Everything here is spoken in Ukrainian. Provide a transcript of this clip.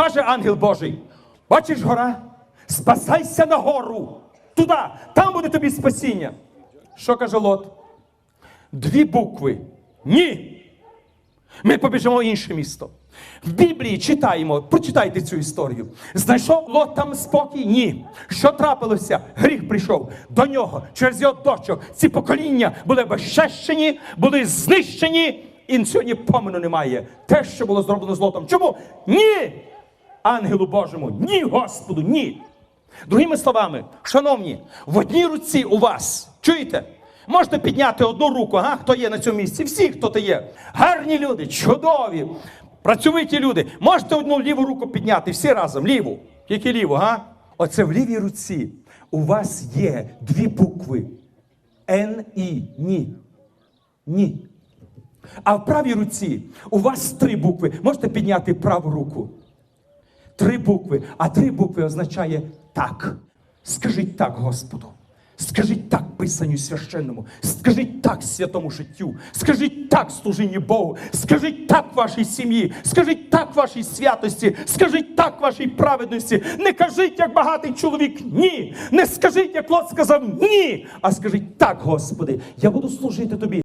каже ангел Божий: бачиш гора? Спасайся на гору. Туди, там буде тобі спасіння. Що каже Лот? Дві букви. Ні. Ми побіжимо в інше місто. В Біблії читаємо, прочитайте цю історію. Знайшов Лот там спокій? Ні. Що трапилося? Гріх прийшов до нього через його дочок. Ці покоління були безчещені, були знищені, і сьогодні помину немає. Те, що було зроблено з Лотом. Чому? Ні! Ангелу Божому, ні, Господу, ні. Другими словами, шановні, в одній руці у вас, чуєте? Можете підняти одну руку, ага, хто є на цьому місці? Всі, хто то є. Гарні люди, чудові, працьовиті люди. Можете одну ліву руку підняти, всі разом, ліву. Тільки ліву, га? Оце в лівій руці у вас є дві букви. Н і ні. Ні. А в правій руці у вас три букви. Можете підняти праву руку. Три букви, а три букви означає так. Скажіть так Господу. Скажіть так Писанню священному, скажіть так святому життю, скажіть так служінню Богу, скажіть так вашій сім'ї, скажіть так вашій святості, скажіть так вашій праведності. Не кажіть, як багатий чоловік, ні. Не скажіть, як Лот сказав ні. А скажіть так, Господи, я буду служити тобі.